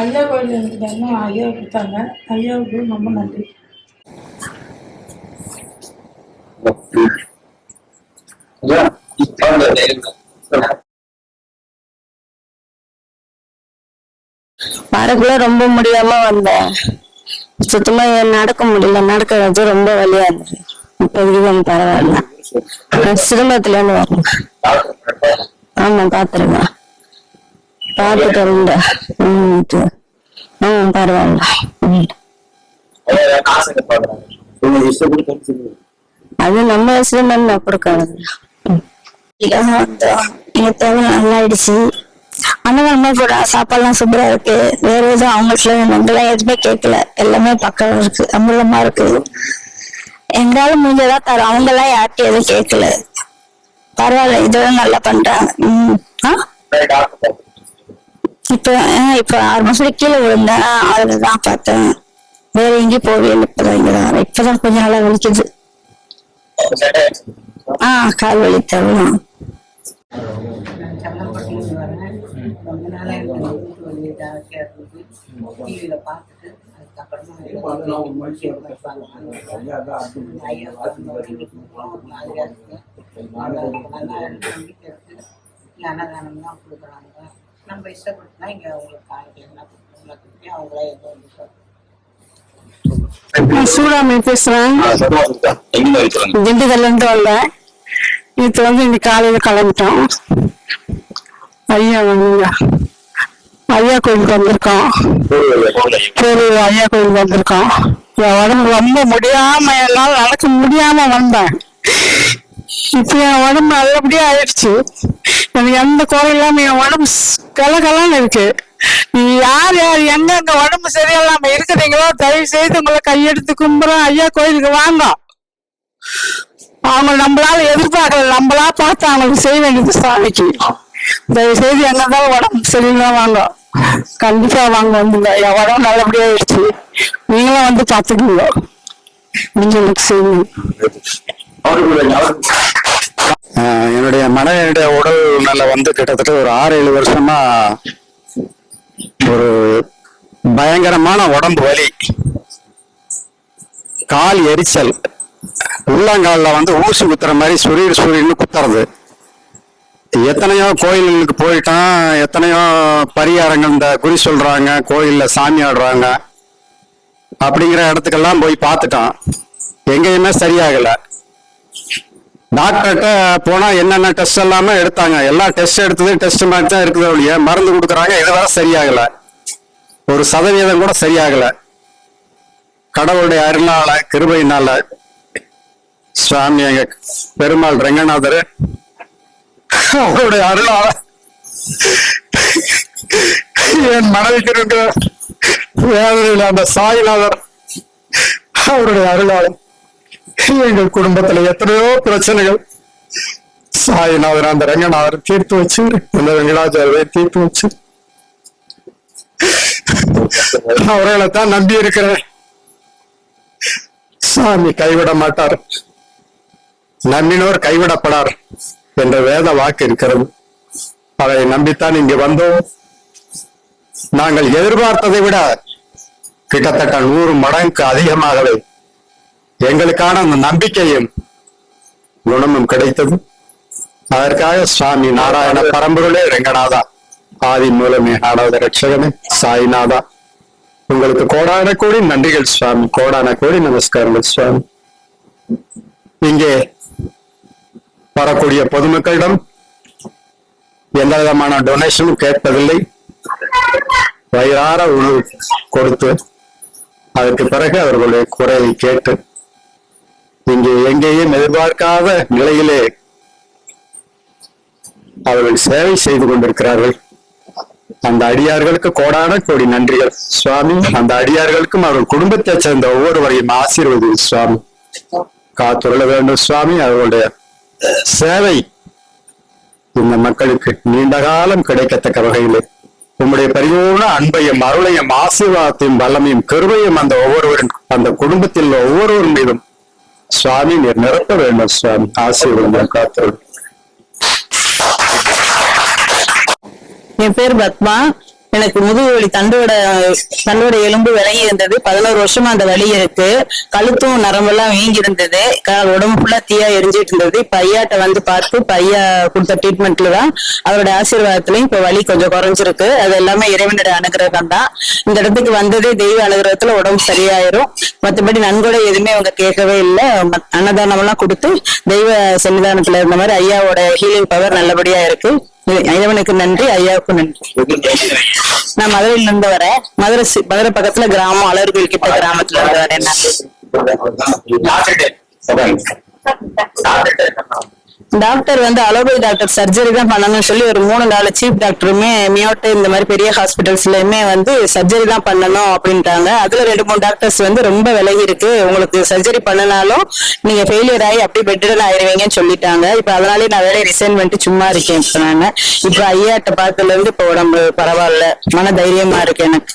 ஐயா கோயில் எனக்கு தர்மம் ஐயா கொடுத்தாங்க. ஐயாவுக்கு ரொம்ப நன்றி. வரக்குள்ள ரொம்ப முடியாம வந்தேன். சுத்தமா நடக்க முடியல. நடக்கிறது ரொம்ப வழியா இருந்தது. இப்போதைக்கு கொஞ்சம் பரவாயில்ல. நான் சிரமத்துல இருந்து வரணும் ஆமா பாத்துருக்கேன் பார்த்துட்டு இருந்தேன் ம், பரவாயில்ல. அது நம்ம வயசுல நான் கொடுக்காது நல்லா ஆயிடுச்சு அன்னதானமே கூட சாப்பாடுலாம் சூப்பரா இருக்கு. வேற எதுவும் அவங்கள்ட்ட நம்மளாம் எதுவுமே கேட்கல எல்லாமே பக்கம் இருக்கு. அமிர்தமா இருக்கு. எங்களால முடிஞ்சதா தரோம். அவங்க எல்லாம் யார்ட்டும் எதுவும் கேட்கல பரவாயில்ல. இதோட நல்லா பண்றாங்க. பார்த்தேன் இப்போ இப்ப ஆறு மாசம் கீழே விழுந்தேன் அதுலதான் பார்த்தேன். வேற எங்கேயும் போகவே இல்லை இப்பதான் இங்கதான் தான். இப்பதான் கொஞ்ச நாளா வலிக்குது. ஆ கால் வலி தருவோம் ரொம்ப நாளாக எனக்கு வீட்டு வலி இருந்தது டிவியில் பார்த்துட்டு அதுக்கப்புறமா ஐயா அன்னதானம் தான் கொடுக்குறாங்க நம்ம இஷ்டப்பட்டுனா இங்கே அவங்களுக்கு காய்கறி அவங்களே எதோ வந்து சொல்றாங்க. நான் சூடாமி பேசுறேன். திண்டுக்கல்ல இருந்து வந்தேன் இது வந்து இன்னைக்கு காலையில கிளம்பிட்டோம். ஐயா? வந்து ஐயா கோயிலுக்கு வந்திருக்கோம். பேரூர் ஐயா கோயிலுக்கு வந்திருக்கோம். என் உடம்பு ரொம்ப முடியாம என்னால நடக்க முடியாம வந்தேன். இப்ப என் உடம்பு நல்லபடியா ஆயிடுச்சு. எனக்கு எந்த குறை இல்லாம என் உடம்பு கலகலன்னு இருக்கு. யார் யார் எங்க அந்த உடம்பு சரியில்லாம இருக்கிறீங்களோ தயவு செய்து உங்களை கையெடுத்து கும்புறோம் ஐயா கோயிலுக்கு வாங்க. அவங்க நம்மளால எதிர்பார்க்கல. நம்மளா பார்த்து அவங்களுக்கு செய்ய வேண்டியது சாமிக்கு. தயவு செய்து என்னதான் உடம்பு சரியில்லை வாங்க. கண்டிப்பா வாங்க வந்துங்க என் உடம்பு நல்லபடியா ஆயிடுச்சு. நீங்களும் வந்து பாத்துக்கீங்க நீங்க எனக்கு செய்யுங்க. என்னுடைய மனைவியுடைய உடல் நல்ல வந்து கிட்டத்தட்ட ஒரு ஆறு ஏழு வருஷமா ஒரு பயங்கரமான உடம்பு வலி கால் எரிச்சல் உள்ளங்காலில் வந்து ஊசி குத்துற மாதிரி சுரீர் சுரீர்னு குத்துறது. எத்தனையோ கோயில்களுக்கு போயிட்டான் எத்தனையோ பரிகாரங்கள் இந்த குறி சொல்றாங்க கோயிலில் சாமி ஆடுறாங்க அப்படிங்கிற இடத்துக்கெல்லாம் போய் பார்த்துட்டான். எங்கேயுமே சரியாகலை. டாக்டர்கிட்ட போனா என்னென்ன டெஸ்ட் எல்லாமே எடுத்தாங்க. எல்லா டெஸ்ட் எடுத்தது டெஸ்ட் மாதிரி தான் இருக்குது ஒழிய மருந்து கொடுக்குறாங்க. இதுவரை சரியாகல. ஒரு சதவீதம் கூட சரியாகல. கடவுளுடைய அருளால கிருபையினால. சுவாமி எங்க பெருமாள் ரெங்கநாதர் அவருடைய அருளால என் மனைவிக்கு இருக்கிற வேதனையில் அந்த சாய்நாதர் அவருடைய அருளாளர் எங்கள் குடும்பத்துல எத்தனையோ பிரச்சனைகள். சாயிநாதர் அந்த ரங்கநாதர் தீர்த்து வச்சு அந்த வெங்கடாச்சாரியரை தீர்த்து வச்சு. அவர்களை தான் நம்பி இருக்கிறேன். சாமி கைவிட மாட்டார். நம்பினோர் கைவிடப்படார் என்ற வேத வாக்கு இருக்கிறது. அதை நம்பித்தான் இங்கு வந்தோம். நாங்கள் எதிர்பார்த்ததை விட கிட்டத்தட்ட நூறு மடங்கு அதிகமாகவே எங்களுக்கான அந்த நம்பிக்கையும் குணமும் கிடைத்தது. அதற்காக சுவாமி நாராயண பரம்பொருளே ரெங்கநாதா ஆதி மூலமே ஆடாத ரட்சகனே சாய்நாதா. உங்களுக்கு கோடான கோடி நன்றிகள் சுவாமி கோடான கோடி நமஸ்காரங்கள் சுவாமி. இங்கே வரக்கூடிய பொதுமக்களிடம் எந்த விதமான டொனேஷனும் கேட்பதில்லை. வயிறார உணவு கொடுத்து அதற்கு பிறகு அவர்களுடைய குறையை கேட்டு இங்கே எங்கேயும் எதிர்பார்க்காத நிலையிலே அவர்கள் சேவை செய்து கொண்டிருக்கிறார்கள். அந்த அடியார்களுக்கு கோடான கோடி நன்றிகள் சுவாமி. அந்த அடியார்களுக்கும் அவர்கள் குடும்பத்தை சேர்ந்த ஒவ்வொருவரையும் ஆசீர்வதி சுவாமி. காத்துள்ள வேண்டும் சுவாமி. அவர்களுடைய சேவை இந்த மக்களுக்கு நீண்ட காலம் கிடைக்கத்தக்க வகையில். உம்முடைய பரிபூர்ண அன்பையும் அருளையும் ஆசீர்வாதத்தையும் வல்லமையும் கருவையும் அந்த ஒவ்வொருவரின் அந்த குடும்பத்தில் உள்ள ஒவ்வொருவர் மீதும் சுவாமி நீர் நிரப்ப வேண்டும் சுவாமி. ஆசீர்வாதம் காத்தருள் என் பேர் பத்மா. எனக்கு முதுகு வலி தண்டோட தண்டோட எலும்பு விலகி இருந்தது. பதினோரு வருஷமா அந்த வலி இருக்கு. கழுத்தும் நரம்பெல்லாம் வீங்கி இருந்தது உடம்பு ஃபுல்லா தீயா எரிஞ்சிட்டு இருந்தது. இப்ப ஐயாட்ட வந்து பார்த்து பையா ஐயா கொடுத்த ட்ரீட்மெண்ட்ல தான் அவரோட ஆசீர்வாதத்திலையும் இப்ப வலி கொஞ்சம் குறைஞ்சிருக்கு. அது எல்லாமே இறைவனுடைய அனுகிரகம் தான். இந்த இடத்துக்கு வந்ததே தெய்வ அனுகிரகத்துல உடம்பு சரியாயிரும். மற்றபடி நன்கொடை எதுவுமே அவங்க கேட்கவே இல்லை. அன்னதானம் எல்லாம் கொடுத்து தெய்வ சன்னிதானத்துல இருந்த மாதிரி ஐயாவோட ஹீலிங் பவர் நல்லபடியா இருக்கு. இறைவனுக்கு நன்றி ஐயாவுக்கு நன்றி. நான் மதுரையில இருந்து வரேன் மதுரை மதுரை பக்கத்துல கிராமம் அலர்கோயில் கிட்ட கிராமத்துல இருந்து வரேன் நான் டாக்டர் வந்து அலோபதி டாக்டர் சர்ஜரி தான் பண்ணணும்னு சொல்லி ஒரு மூணு நாலு சீஃப் டாக்டருமே மியோட்டு இந்த மாதிரி பெரிய ஹாஸ்பிட்டல்ஸ்லயுமே வந்து சர்ஜரி தான் பண்ணணும் அப்படின்ட்டாங்க அதுல ரெண்டு மூணு டாக்டர்ஸ் வந்து ரொம்ப விலகி இருக்கு. உங்களுக்கு சர்ஜரி பண்ணனாலும் நீங்க ஃபெயிலியர் ஆகி அப்படியே பெட்ரிடன் ஆயிருவீங்கன்னு சொல்லிட்டாங்க. இப்ப அதனாலே நான் வேலையை ரிசைன் பண்ணிட்டு சும்மா இருக்கேன் இப்ப நானு இப்ப ஐயாட்ட பார்த்ததுல இருந்து இப்ப உடம்பு பரவாயில்ல. மன தைரியமா இருக்கு எனக்கு.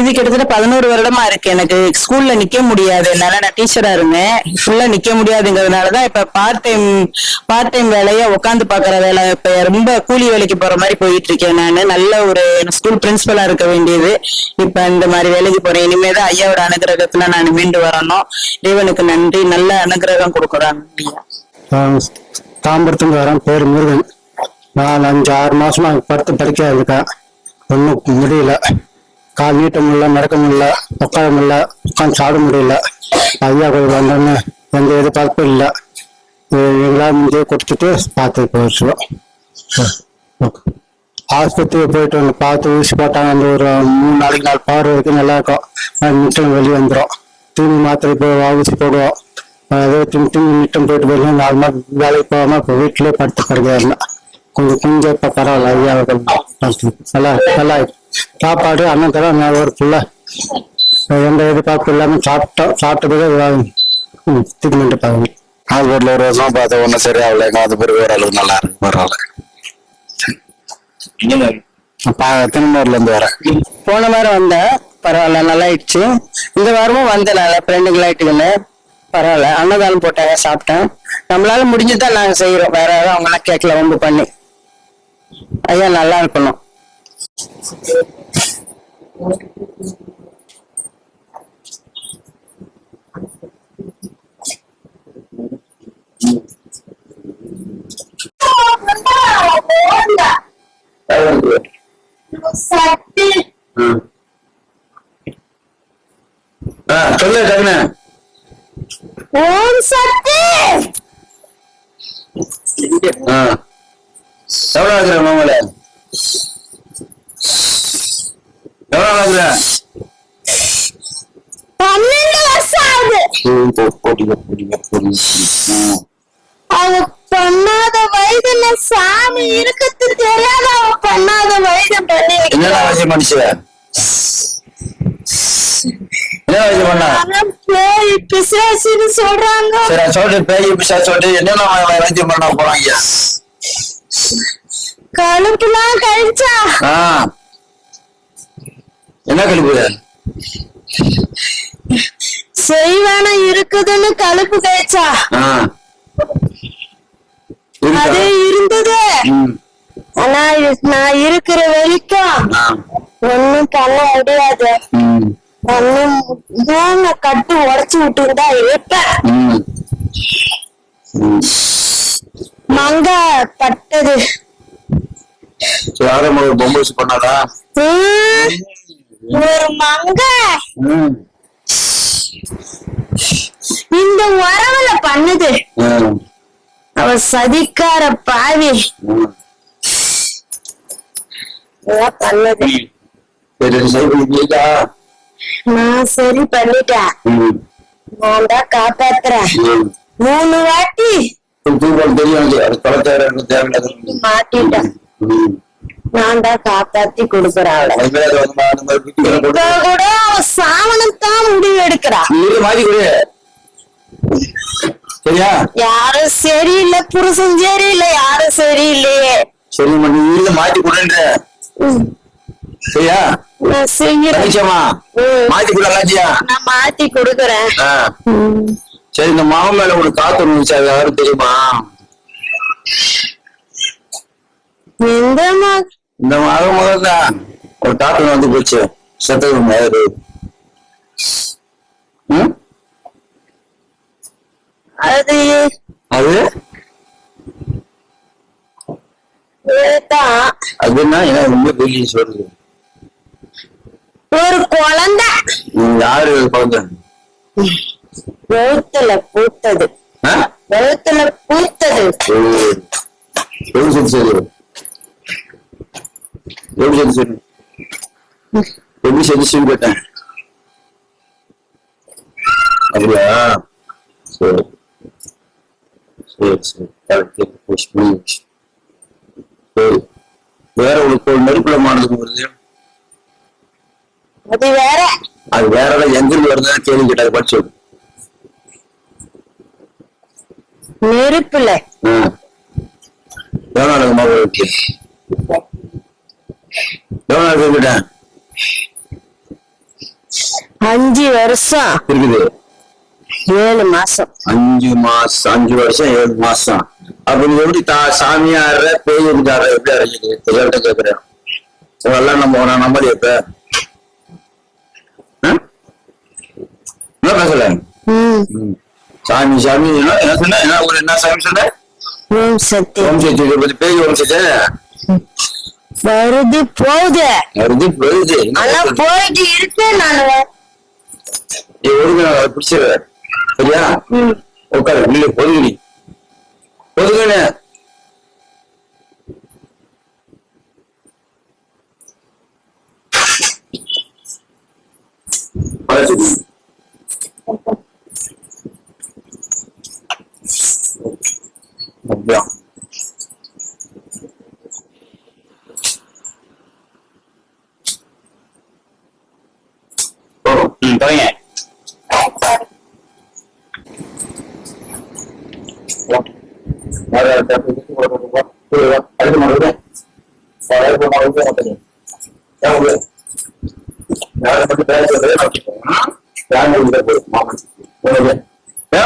இது கிட்டத்தட்ட பதினோரு வருடமா இருக்கு. எனக்கு ஸ்கூல்ல நிக்க முடியாது. என்னால நான் டீச்சரா இருந்தேன். ஃபுல்லா நிக்க முடியாதுங்கிறதுனாலதான் இப்ப பார்ட் டைம் பார்ட் டைம் வேலையா உட்காந்து பாக்குற வேலை. இப்ப ரொம்ப கூலி வேலைக்கு போற மாதிரி போயிட்டு இருக்கேன் நானு. நல்ல ஒரு ஸ்கூல் பிரின்சிபலா இருக்க வேண்டியது. இப்ப இந்த மாதிரி வேலைக்கு போறேன். இனிமேதான் ஐயாவோட அனுகிரகத்துல நான் மீண்டு வரணும். தேவனுக்கு நன்றி. நல்ல அனுகிரகம் கொடுக்குறாங்க தாம்பரத்துக்கு வரேன் பேர் முருகன். நான் அஞ்சு ஆறு மாசமா படுத்து படிக்க இருக்கேன். ஒன்றும் முடியல. கால் நீட்ட முடியல நடக்க முடியல உட்கார முடியல உட்காந்து சாப்பிட முடியல. ஐயா கோயில் வந்தோன்னு எந்த எதிர்பார்ப்பும் இல்லை. எங்களால் முடிஞ்சே கொடுத்துட்டு பார்த்து போயிடுச்சுவோம் ஆஸ்பத்திரி போயிட்டு வந்து பார்த்து ஊசி போட்டாங்க. அந்த ஒரு மூணு நாளைக்கு நாலு பவர் வரைக்கும் நல்லா இருக்கும். அது மிட்டம் வெளியே வந்துடும் தீனி மாத்திரை போய் ஊசி போடுவோம். அதே திம் திம் மிட்டம் போயிட்டு வெளியே நாலு நாள் வேலைக்கு போகாமல் இப்போ வீட்டிலே படுத்து படுக்க கொஞ்சம் கொஞ்சம் இப்போ பரவாயில்ல ஐயா அவர்கள் நல்லா நல்லா. சாப்பாடு அன்னம் தர ஒரு ஃபுல்லா எந்த எதிர்பார்ப்பு இல்லாமல் சாப்பிட்டோம் சாப்பிட்டதுக்கு ட்ரீட்மெண்ட் பாருங்க. ஹாஸ்பிட்டல் ஒரு வருஷமா பார்த்தா ஒன்றும் சரியாகல. அது பிறகு ஓரளவுக்கு நல்லா இருக்கு பரவாயில்ல. திருநூர்ல இருந்து வரேன். போன வாரம் வந்தேன் பரவாயில்ல நல்லா ஆயிடுச்சு. இந்த வாரமும் வந்தேன் நல்லா ஃப்ரெண்டுங்களாயிட்டுன்னு பரவாயில்ல அன்னதானம் போட்டாங்க சாப்பிட்டேன். நம்மளால முடிஞ்சுதான் நாங்க செய்யறோம் வேற யாரும் அவங்க எல்லாம் கேட்கல வந்து பண்ணி. ஐயா நல்லா இருக்கணும் சொல்லு டக்குனு ஓம் சக்தி ஆ. எவ்வளவு ஆகுற மாமல எவ்வளவு ஆகுற பன்னெண்டு வருஷம் ஆகுது அவ பண்ணாத வயதுல சாமி இருக்கிறது தெரியாத அவ பண்ணாத வயது பண்ணி என்னடா வயசு மனுஷன் பேய் பிசாசுன்னு சொல்றாங்க. சரி சொல்லிட்டு பேய் பிசா சொல்லிட்டு என்னென்ன வைத்தியம் பண்ண போறாங்க? கழுப்புலாம் கழிச்சா. என்ன கழிப்பு செய்வான இருக்குதுன்னு கழுப்பு கழிச்சா ஆ அது? இருந்தது. ஆனா நான் இருக்கிற வரைக்கும். ஒண்ணும் பண்ண முடியாது. ஒண்ணும் மூணு கட்டு உடைச்சு விட்டுருந்தா இருப்பேன் ம். ம். மங்க பட்டது யாரும் ஒரு பண்ணாதா உம், ஒரு மங்க. இந்த உறவுல பண்ணுது. அவ சதிக்கார பாவி பண்ணுது நான் சரி பண்ணிட்டேன். நான் தான் காப்பாத்துறேன். மூணு வாட்டி மாட்டிட்டேன். நான் தான் காப்பாத்தி குட்டிகளை இப்ப கூட அவ சாவனத்தான் முடிவு எடுக்கிறா. நீ இரு, மாத்தி கொடு சரியா? யாரும் சரியில்லை புருஷன் சரியில்லை யாரும் சரியில்லையே. சரி நீ இல்ல மாத்தி கொடுன்ற. சரியா? செய்யறேன் மாத்தி கொடு எல்லாத்தையா நான் மாத்தி கொடுக்குறேன். சரி இந்த மாமன் மேல ஒரு காத்து யாரும் தெரியுமா எந்த இந்த மாதம் முதல்ல ஒரு டாக்டர் வந்து போச்சு. செத்தது மாதிரி? அது அது? தான் அது என்ன? ரொம்ப பெரிய சொல்லுது ஒரு குழந்தை. யாரு? குழந்தை. வெளுத்துல பூத்தது? வெளுத்துல பூத்தது. சரி. சரி எப்படி சரி எப்படி சரி கேட்டேன் அப்படியா சரி சரி சரி கரெக்ட் புஷ் புரியுது சரி வேற உனக்கு ஒரு நெருப்புல மானது வருது அது வேற. அது வேற எங்கிருந்து வருதுன்னு கேள்வி கேட்டாரு படிச்சு சொல்லு. நெருப்புல. நாளுக்கு மாவு இருக்கு எவ்வளவு நாள் அஞ்சு வருஷம். இருக்குது ஏழு மாசம். அஞ்சு மாசம் அஞ்சு வருஷம் ஏழு மாசம். அப்ப நீ எப்படி தா சாமியார பேய் இருக்கார எப்படி அரைக்குது தெரியாட்ட கேக்குறேன். இதெல்லாம் நம்ம நான் நம்பர் எப்ப? என்ன பேசல. சாமி சாமி என்ன சொன்ன? என்ன ஒரு என்ன சாமி சொன்ன? ஓம் சக்தி. ஓம் சக்தி பேய் ஓம் சக்தி. வருது போகுது. வருது என்ன ஆனா? போயிட்டு இருக்கு நானு. நீ ஒதுங்க அதை பிடிச்சிரு சரியா? உட்காரு இல்லை ஒதுங்குடி ஒதுங்குன அப்படியா ஓ ம் தொடங்க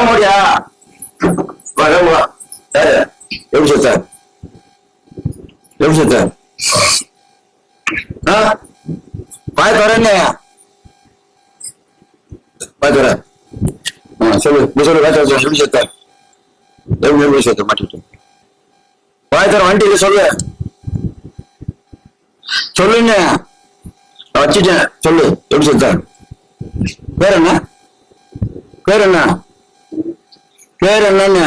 முடியா எப்படி சொத்த எப்படி சொத்த பாய் தரேங்க பாய் தரேன் சொல்லு நீ சொல்லு வேலை எப்படி சொத்த எப்படி எப்படி சொத்த மாட்டிட்டு பாய் வாயத்தர வண்டியில சொல்லு. சொல்லுங்க. வச்சுட்டேன். சொல்லு. எப்படி சொத்த? பேர் என்ன? பேர் என்ன? பேர் என்னன்னு?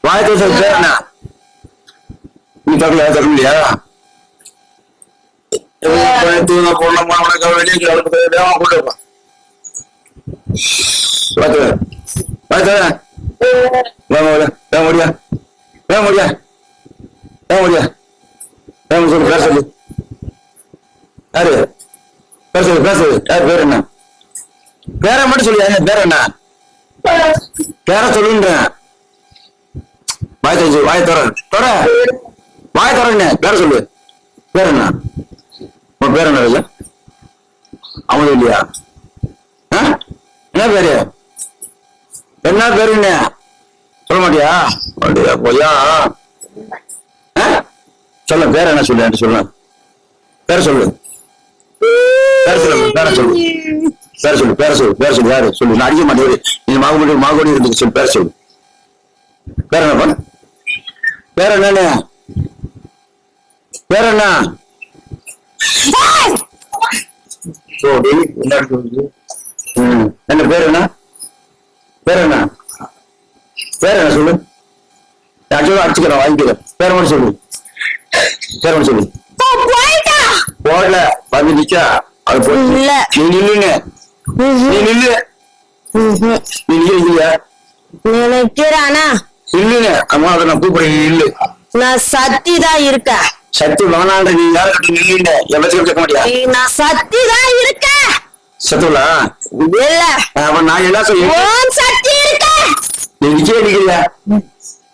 வாயத்தை சொல் பேர் என்ன? நீ தரல தர முடியா வெளியே கொண்டு முடியா வேன் முடியா வேன் முடியா வேன் சொல்லு பேர் சொல்லு. யாரு? பேர் சொல்லு பேர் சொல்லு. யார் பேர் என்ன? பேரை மட்டும் சொல்லு யாரு பேர் என்ன? பேரை சொல்லுன்றேன் வாய் தச்சு வாய் தர தர வாய் தரேன்னு பேரை சொல்லு. பேர் என்ன? உன் பேர் என்ன இல்ல அவன் இல்லையா ஆ? என்ன பேரு? என்ன பேரு என்ன சொல்ல மாட்டியா? அப்படியா பொய்யா? சொல்ல பேர் என்ன சொல்லு என்கிட்ட சொல்லு. பேர சொல்லு. பேர சொல்லு பேர சொல்லு. பேர சொல்லு பேர சொல்லு பேர சொல்லு யாரு? சொல்லு நான் அடிக்க மாட்டேன் நீ மாகுமடி மாகுடி இருந்து சொல்லு பேர சொல்லு. பேர் என்னப்பா பேர் என்னன்னு? பேர் என்ன? என்ன என்ன பேர் என்ன? பேர் என்ன? பேர் என்ன சொல்லு? அடிச்சு அடிச்சுக்கிறேன் வாங்கிக்கிறேன். பேர் மட்டும் சொல்லு. பேர் மட்டும் சொல்லு. போடல வந்து நிக்கா அது இல்ல. நீ நில்லுங்க. நீ நில்லு. நீ நில்லுங்க நினைக்கிறானா இல்லைங்க அம்மா அதை நான் கூப்பிடுறேன் நீ நில்லு. நான் சத்தி தான் இருக்கேன். சத்து வேணான்ற நீ யாரும் நில்லுங்க? எல்லாத்தையும் கேட்க மாட்டியா? நான் சத்தி தான் இருக்கேன். சத்துலா? இல்ல. அவன் நான் என்ன சொல்லி ஓம் சக்தி இருக்கேன் நீ நிக்கவே நிக்கிறியா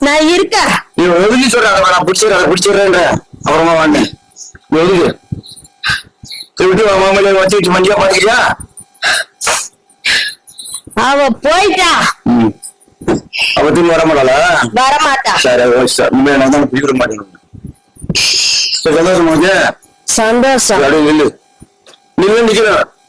நான் இருக்கேன். நீ ஒதுக்கி சொல்ற அதை நான் பிடிச்சிடுறேன் அதை பிடிச்சிடுறேன்ற அப்புறமா வாங்க. நீ ஒதுக்கு சரி விட்டு வா மாமலை வச்சு வச்சு மண்டியா பாத்துக்கிறியா? அவ போயிட்டா. அவ திரும்பி வர மாட்டாளா? வரமாட்டா. சரி ஓகே சார் இனிமே நான் தான் பிடிக்கிற மாட்டேன். சரி, சந்தோஷமா இருக்கு? நில்லு. நில்லு நிக்கிறேன்.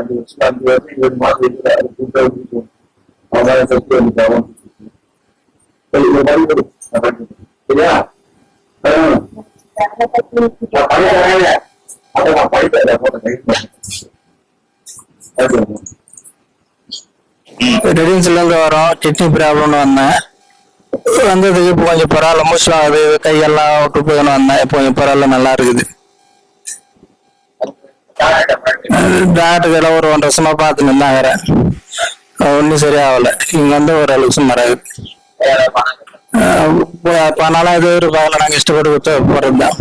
எத்தனை நில்லு. பனி தனியாக நில்லு நில்லுங்க சரியா ரெடின்ஸ்ல இருந்து கிட்னி ப்ராப்ளம்னு வந்தேன் வந்ததுக்கு இப்போ கொஞ்சம் பரவாயில்ல மூச்சுலாம் அது கையெல்லாம் விட்டு போயின்னு வந்தேன் இப்போ கொஞ்சம் பரவாயில்ல நல்லா இருக்குது டாக்டர் ஒரு ஒன்றரை வருஷமா பார்த்துன்னு இருந்தாங்க ஒன்றும் சரியாகல. இங்க வந்து ஒரு அளவுக்கு சுமார் ஆகுது பணம் எதுவும் எதிர்பார்க்கல நாங்கள் இஷ்டப்பட்டு கொடுத்து போறது தான்